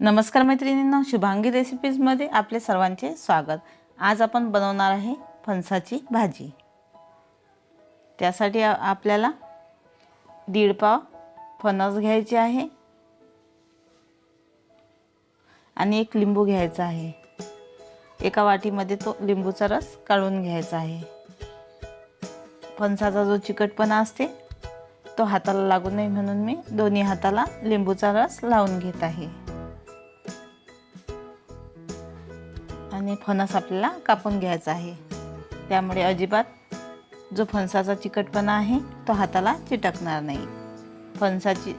नमस्कार मैत्रिणींना शुभांगी रेसिपीजमध्ये आपले सर्वांचे स्वागत. आज आपण बनवणार आहे फणसाची भाजी. त्यासाठी आपल्याला दीड पाव फणस घ्यायचे आहे आणि एक लिंबू घ्यायचा आहे. एका वाटीमध्ये तो लिंबूचा रस काढून घ्यायचा आहे. फणसाचा जो चिकटपणा असते तो हाताला लागू नये म्हणून मी दोन्ही हाताला लिंबूचा रस लावून घेत आहे. आणि फणस आपल्याला कापून घ्यायचा आहे. त्यामुळे अजिबात जो फणसाचा चिकटपणा आहे तो हाताला चिटकणार नाही. फणसाची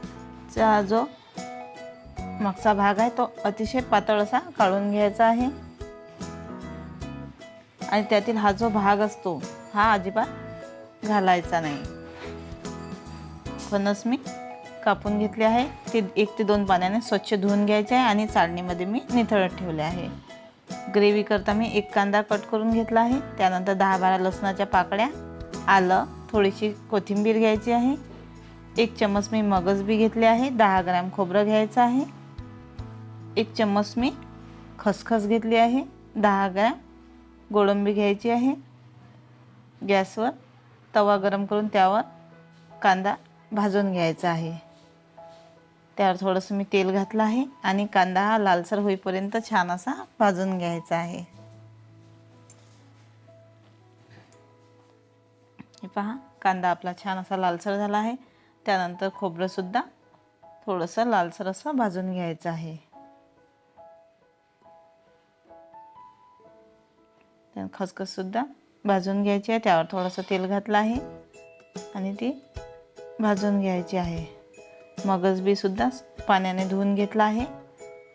चा जो मागचा भाग आहे तो अतिशय पातळ असा काढून घ्यायचा आहे. आणि त्यातील हा जो भाग असतो हा अजिबात घालायचा नाही. फणस मी कापून घेतले आहे. ते एक ते दोन पाण्याने स्वच्छ धुवून घ्यायचे आहे आणि चाळणीमध्ये मी निथळत ठेवले आहे. ग्रेव्ही करता मी एक कांदा कट करून घेतला आहे. त्यानंतर दहा बारा लसणाच्या पाकळ्या आलं थोडीशी कोथिंबीर घ्यायची आहे. एक चम्मच मी मगज बी घेतले आहे. दहा ग्रॅम खोबरं घ्यायचं आहे. एक चम्मच मी खसखस घेतली आहे. दहा ग्रॅम गोळंबी घ्यायची आहे. गॅसवर तवा गरम करून त्यावर कांदा भाजून घ्यायचा आहे. त्यावर थोडंसं मी तेल घातलं आहे आणि कांदा हा लालसर होईपर्यंत छान असा भाजून घ्यायचा आहे. हे पहा कांदा आपला छान असा लालसर झाला आहे. त्यानंतर खोबरंसुद्धा थोडंसं लालसर असं भाजून घ्यायचं आहे. खसखससुद्धा भाजून घ्यायची आहे. त्यावर थोडंसं तेल घातलं आहे आणि ती भाजून घ्यायची आहे. मगजबीसुद्धा पाण्याने धुवून घेतला आहे.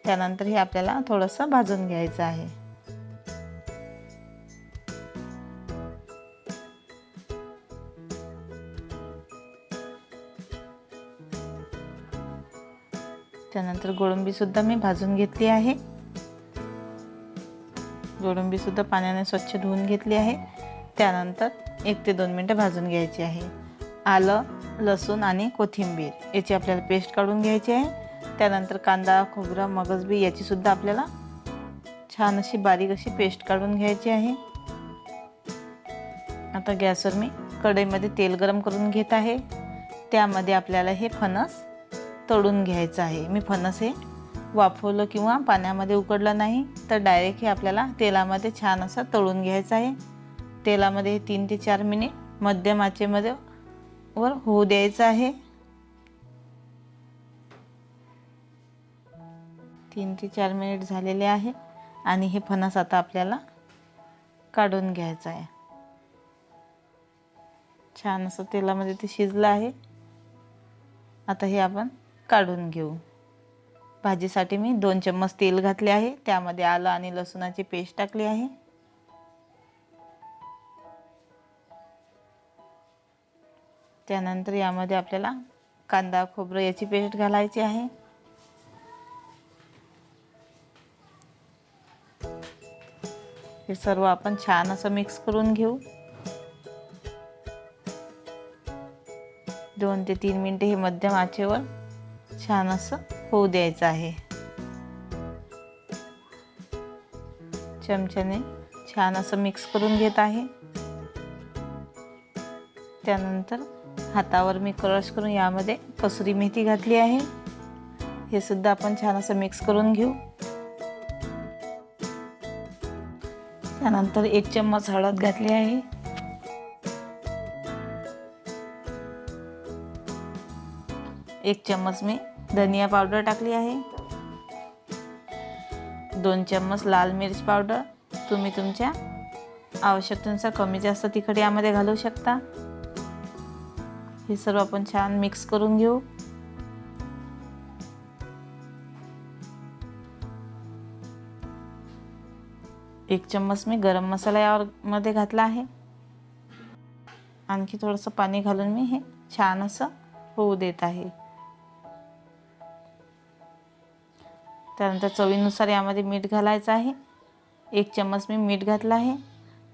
त्यानंतर हे आपल्याला थोडंसं भाजून घ्यायचं आहे. त्यानंतर गोळंबीसुद्धा मी भाजून घेतली आहे. गोळंबीसुद्धा पाण्याने स्वच्छ धुवून घेतली आहे. त्यानंतर एक ते दोन मिनटं भाजून घ्यायची आहे. आलं लसूण आणि कोथिंबीर. याची आपल्याला पेस्ट काढून घ्यायची आहे. त्यानंतर कांदा खोबरं मगजबी याचीसुद्धा आपल्याला छान अशी बारीक अशी पेस्ट काढून घ्यायची आहे. आता गॅसवर मी कढईमध्ये तेल गरम करून घेत आहे. त्यामध्ये आपल्याला हे फणस तळून घ्यायचं आहे. मी फणस हे वाफवलं किंवा पाण्यामध्ये उकडलं नाही तर डायरेक्ट हे आपल्याला तेलामध्ये छान असं तळून घ्यायचं आहे. तेलामध्ये तीन ते चार मिनिट मध्यम आचेमध्ये वर होऊ द्यायचं आहे. तीन ते चार मिनिट झालेले आहे आणि हे फणस आता आपल्याला काढून घ्यायचं आहे. छान असं तेलामध्ये ते शिजलं आहे. आता हे आपण काढून घेऊ. भाजीसाठी मी दोन चम्मच तेल घातले आहे. त्यामध्ये आलं आणि लसूणाची पेस्ट टाकली आहे. त्यानंतर यामध्ये आपल्याला कांदा खोबरं याची पेस्ट घालायची आहे. हे सर्व आपण छान असं मिक्स करून घेऊ. दोन ते तीन मिनटे हे मध्यम आचेवर छान असं होऊ द्यायचं आहे. चमच्याने छान असं मिक्स करून घेत आहे. त्यानंतर हातावर मी क्रश करून यामध्ये कसुरी मेथी घातली आहे. हे सुद्धा आपण छान असं मिक्स करून घेऊ. त्यानंतर एक चम्मच हळद घातली आहे. एक चम्मच मी धनिया पावडर टाकली आहे. दोन चम्मच लाल मिरच पावडर. तुम्ही तुमच्या आवश्यकतेनुसार कमी जास्त तिखट यामध्ये घालू शकता. हे सर्व आपण छान मिक्स करून घेऊ. एक चम्मच मी गरम मसाला यावर मध्ये घातला आहे. आणखी थोडंसं पाणी घालून मी हे छान असं होऊ देत आहे. त्यानंतर चवीनुसार यामध्ये मीठ घालायचं आहे. एक चम्मच मी मीठ घातलं आहे.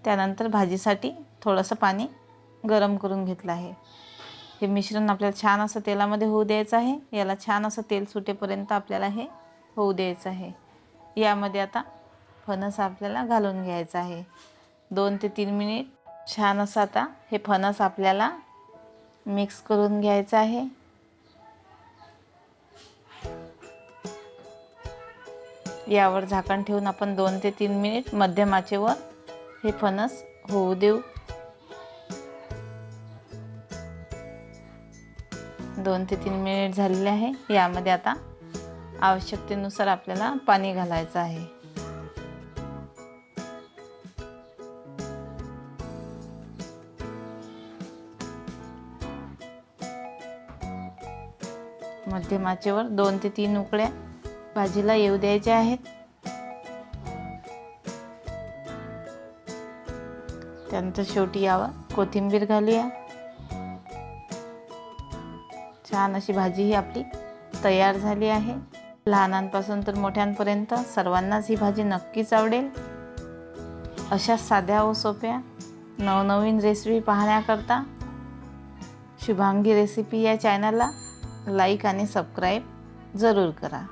त्यानंतर भाजीसाठी थोडंसं पाणी गरम करून घेतलं आहे. हे मिश्रण आपल्याला छान असं तेलामध्ये होऊ द्यायचं आहे. याला छान असं तेल सुटेपर्यंत आपल्याला हे होऊ द्यायचं आहे. यामध्ये आता फणस आपल्याला घालून घ्यायचा आहे. दोन ते तीन मिनिट छान असं आता हे फणस आपल्याला मिक्स करून घ्यायचं आहे. यावर झाकण ठेवून आपण दोन ते तीन मिनिट मध्यम आचेवर हे फणस होऊ देऊ. दोन ते तीन मिनिट झालेले आहे. यामध्ये आता आवश्यकतेनुसार आपल्याला पाणी घालायचं आहे. मध्यमाचेवर दोन ते तीन उकळ्या भाजीला येऊ द्यायच्या आहेत. त्यानंतर शेवटी यावर कोथिंबीर घालूया. छान अशी भाजी ही आपली तयार झाली आहे. लहानांपासून तर मोठ्यांपर्यंत सर्वांनाच ही भाजी नक्कीच आवडेल. अशा साध्या व सोप्या नवनवीन रेसिपी पाहण्याकरता शुभांगी रेसिपी या चॅनलला लाईक आणि सबस्क्राईब जरूर करा.